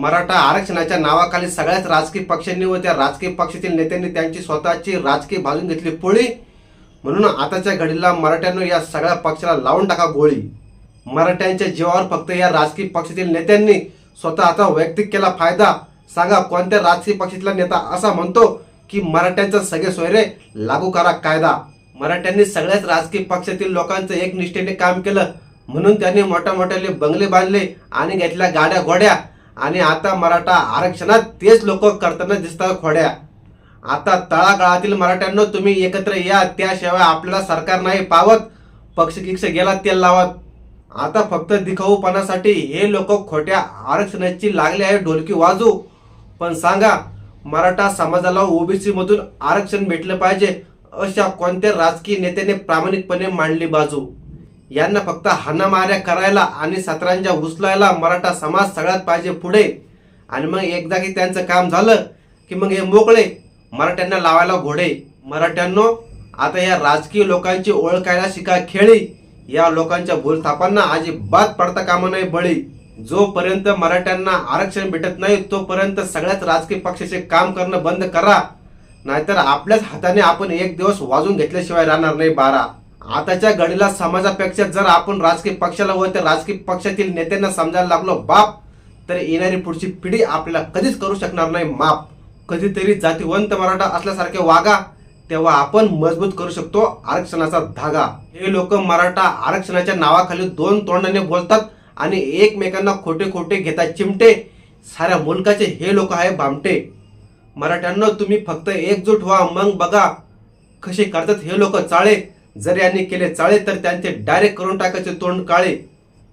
मराठा आरक्षणाच्या नावाखाली सगळ्याच राजकीय पक्षांनी व त्या राजकीय पक्षातील नेत्यांनी त्यांची स्वतःची राजकीय बाजून घेतली पोळी. म्हणून आताच्या घडीला मराठ्यांनी या सगळ्या पक्षाला लावून टाका गोळी. मराठ्यांच्या जीवावर फक्त या राजकीय पक्षातील नेत्यांनी स्वतःचा वैयक्तिक केला फायदा. सांगा कोणत्या राजकीय पक्षातला नेता असा म्हणतो की मराठ्यांचा सगळे सोयरे लागू करा कायदा. मराठ्यांनी सगळ्याच राजकीय पक्षातील लोकांचं एक निष्ठेने काम केलं. म्हणून त्यांनी मोठ्या मोठ्याले बंगले बांधले आणि घेतल्या गाड्या घोड्या. आणि आता मराठा आरक्षणात तेच लोक करताना दिसतात खोड्या. आता तळागाळातील मराठ्यांना तुम्ही एकत्र या त्याशिवाय आपल्याला सरकार नाही पावत. पक्ष गिक्ष गेला तेल लावत. आता फक्त दिखाऊपणासाठी हे लोक खोट्या आरक्षणाची लागले आहे ढोलकी वाजू. पण सांगा मराठा समाजाला ओबीसी मधून आरक्षण भेटलं पाहिजे अशा कोणत्या राजकीय नेत्याने प्रामाणिकपणे मांडली बाजू? यांना फक्त हाणामाऱ्या करायला आणि सतरांच्या उचलायला मराठा समाज सगळ्यात पाहिजे पुढे. आणि मग एकदा की त्यांचं काम झालं की मग हे मोकळे. मराठ्यांना लावायला घोडे. मराठ्यांनो आता या राजकीय लोकांची ओळखायला शिका खेळी? या लोकांच्या भूलथापांना अजिबात पडता कामा नाही बळी. जोपर्यंत मराठ्यांना आरक्षण भेटत नाही तोपर्यंत सगळ्याच राजकीय पक्षाचे काम करणं बंद करा. नाहीतर आपल्याच हाताने आपण एक दिवस वाजून घेतल्याशिवाय राहणार नाही बारा. आताच्या घडीला समाजापेक्षा जर आपण राजकीय पक्षाला व त्या राजकीय पक्षातील नेत्यांना समजायला लागलो बाप तर येणारी पुढची पिढी आपल्याला कधीच करू शकणार नाही. माप. कधीतरी जातीवंत मराठा असल्यासारखे वागा तेव्हा आपण मजबूत करू शकतो आरक्षणाचा धागा. हे लोक मराठा आरक्षणाच्या नावाखाली दोन तोंडाने बोलतात आणि एकमेकांना खोटे खोटे घेतात. चिमटे. साऱ्या मुलकाचे हे लोक आहे भामटे. मराठ्यांना तुम्ही फक्त एकजूट व्हा मग बघा कसे करतात हे लोक चाळे. जर यांनी केले चाळे तर त्यांचे डायरेक्ट करून टाकायचे तोंड काळे.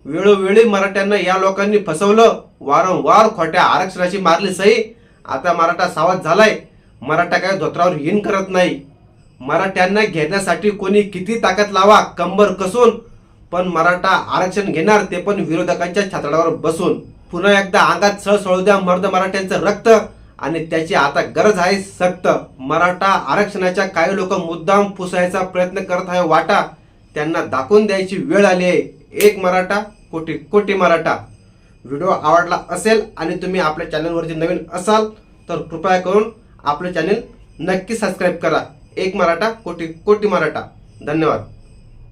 वेळोवेळी मराठ्यांना या लोकांनी फसवलं. वारंवार खोट्या आरक्षणाची मारली सही आता मराठा सावध झालाय. मराठा काय धोत्रावर हिन करत नाही. मराठ्यांना घेण्यासाठी कोणी किती ताकद लावा कंबर कसून? पण मराठा आरक्षण घेणार ते पण विरोधकांच्या छातडावर बसून. पुन्हा एकदा अंगात सळसळू द्या मर्द मराठ्यांचं रक्त. आणि त्याची आता गरज आहे सक्त. मराठा आरक्षणाच्या काही लोक मुद्दाम पुसायचा प्रयत्न करत आहे. वाटा त्यांना दाखवून द्यायची वेळ आली आहे. एक मराठा कोटी कोटी मराठा. व्हिडिओ आवडला असेल आणि तुम्ही आपल्या चॅनलवरती नवीन असाल तर कृपया करून आपलं चॅनल नक्की सबस्क्राईब करा. एक मराठा कोटी कोटी मराठा. धन्यवाद.